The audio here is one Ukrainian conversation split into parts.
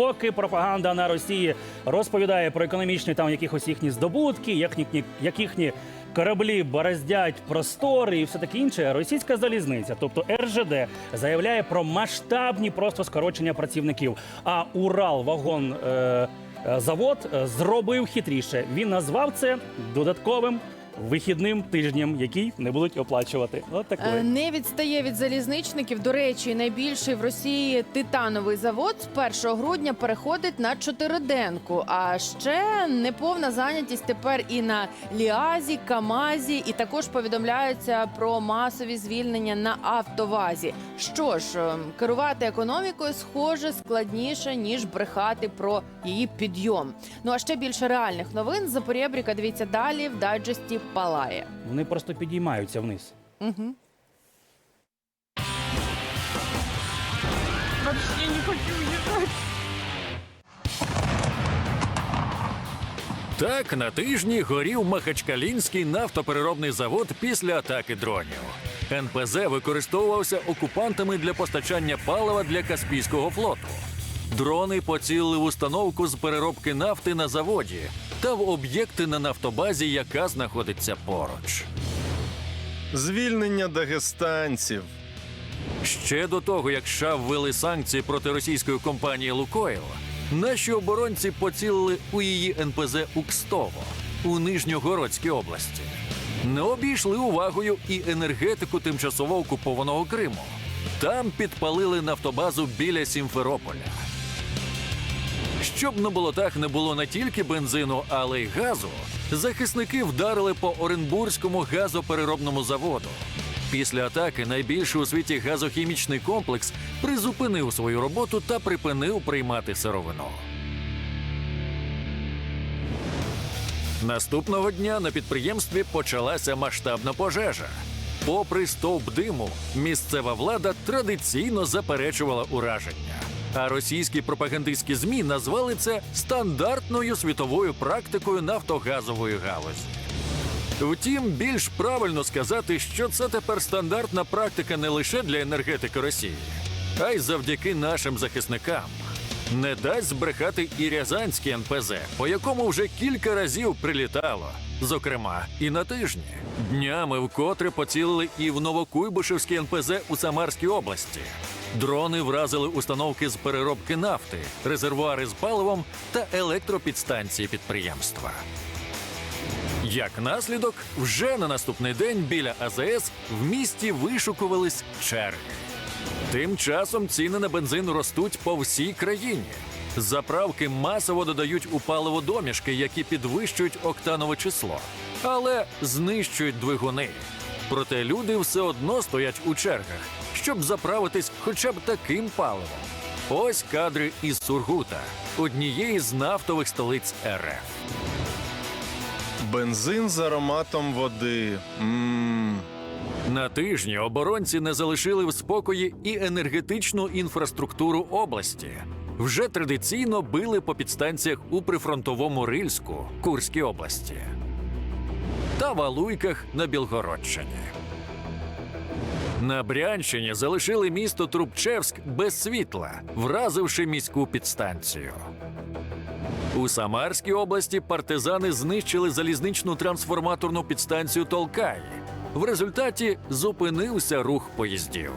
поки пропаганда на Росії розповідає про економічні там якихось їхні здобутки, як їхні, як їхні кораблі бороздять простори і все таке інше, російська залізниця, тобто РЖД, заявляє про масштабні просто скорочення працівників. А Урал вагон. Е, е, Завод е, зробив хитріше. Він назвав це додатковим вихідним тижнем, який не будуть оплачувати. От Е. Не відстає від залізничників. До речі, найбільший в Росії титановий завод з 1 грудня переходить на чотириденку. А ще неповна зайнятість тепер і на Ліазі, Камазі, і також повідомляються про масові звільнення на Автовазі. Що ж, ем, керувати економікою схоже складніше ніж брехати про її підйом. Ну а ще більше реальних новин з Запорєбріка. Дивіться далі в дайджесті Палає. Вони просто підіймаються вниз. Угу. Вообще не хочу. Так на тижні горів Махачкалінський нафтопереробний завод після атаки дронів. НПЗ використовувався окупантами для постачання палива для Каспійського флоту. Дрони поцілили в установку з переробки нафти на заводі та в об'єкти на нафтобазі, яка знаходиться поруч. Звільнення дагестанців. Ще до того, як США ввели санкції проти російської компанії Лукойл, наші оборонці поцілили у її НПЗ Укстово у Нижньогородській області. Не обійшли увагою і енергетику тимчасово окупованого Криму. Там підпалили нафтобазу біля Сімферополя. Щоб на болотах не було не тільки бензину, але й газу, захисники вдарили по Оренбурзькому газопереробному заводу. Після атаки найбільший у світі газохімічний комплекс призупинив свою роботу та припинив приймати сировину. Наступного дня на підприємстві почалася масштабна пожежа. Попри стовп диму, місцева влада традиційно заперечувала ураження. А російські пропагандистські змі назвали це стандартною світовою практикою нафтогазової галузі. Втім, більш правильно сказати, що це тепер стандартна практика не лише для енергетики Росії, а й завдяки нашим захисникам. Не дасть збрехати і Рязанський НПЗ, по якому вже кілька разів прилітало, зокрема і на тижні. Днями вкотре поцілили і в Новокуйбишевський НПЗ у Самарській області. Дрони вразили установки з переробки нафти, резервуари з паливом та електропідстанції підприємства. Як наслідок, вже на наступний день біля АЗС в місті вишукувались черги. Тим часом ціни на бензин ростуть по всій країні. Заправки масово додають у паливо домішки, які підвищують октанове число, але знищують двигуни. Проте люди все одно стоять у чергах, щоб заправитись хоча б таким паливом. Ось кадри із Сургута, однієї з нафтових столиць РФ. Бензин з ароматом води. Мм. На тижні оборонці не залишили в спокої і енергетичну інфраструктуру області. Вже традиційно били по підстанціях у прифронтовому Рильську, Курській області та Валуйках на Білгородщині. На Брянщині залишили місто Трубчевськ без світла, вразивши міську підстанцію. У Самарській області партизани знищили залізничну трансформаторну підстанцію Толкай. В результаті зупинився рух поїздів.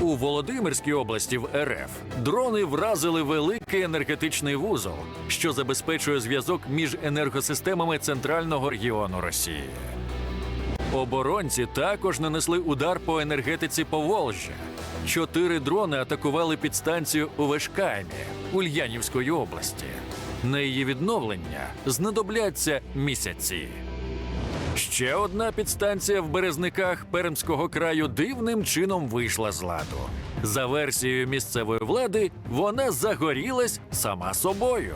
У Володимирській області в РФ дрони вразили великий енергетичний вузол, що забезпечує зв'язок між енергосистемами центрального регіону Росії. Оборонці також нанесли удар по енергетиці Поволжя. Чотири дрони атакували підстанцію у Вешкаймі Ульянівської області. На її відновлення знадобляться місяці. Ще одна підстанція в Березниках Пермського краю дивним чином вийшла з ладу. За версією місцевої влади, вона загорілась сама собою.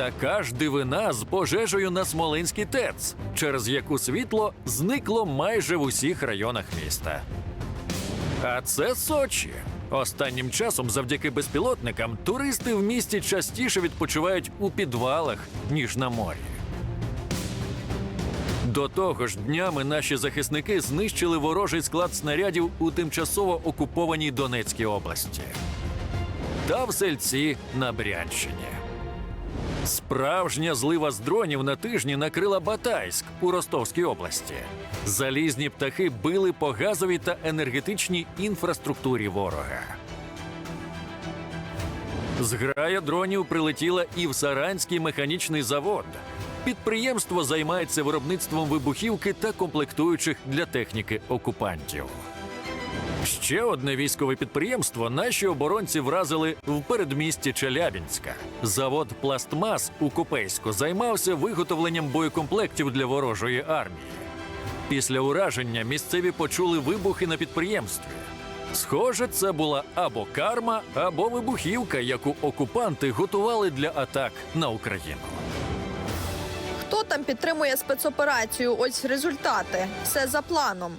Така ж дивина з пожежею на Смоленський ТЕЦ, через яку світло зникло майже в усіх районах міста. А це Сочі. Останнім часом, завдяки безпілотникам, туристи в місті частіше відпочивають у підвалах, ніж на морі. До того ж, днями наші захисники знищили ворожий склад снарядів у тимчасово окупованій Донецькій області. та в сельці на Брянщині. Справжня злива з дронів на тижні накрила Батайськ у Ростовській області. Залізні птахи били по газовій та енергетичній інфраструктурі ворога. Зграя дронів прилетіла і в Саранський механічний завод. Підприємство займається виробництвом вибухівки та комплектуючих для техніки окупантів. Ще одне військове підприємство наші оборонці вразили в передмісті Челябінська. Завод Пластмас у Копейську займався виготовленням боєкомплектів для ворожої армії. Після ураження місцеві почули вибухи на підприємстві. Схоже, це була або карма, або вибухівка, яку окупанти готували для атак на Україну. Хто там підтримує спецоперацію? Ось результати. Все за планом.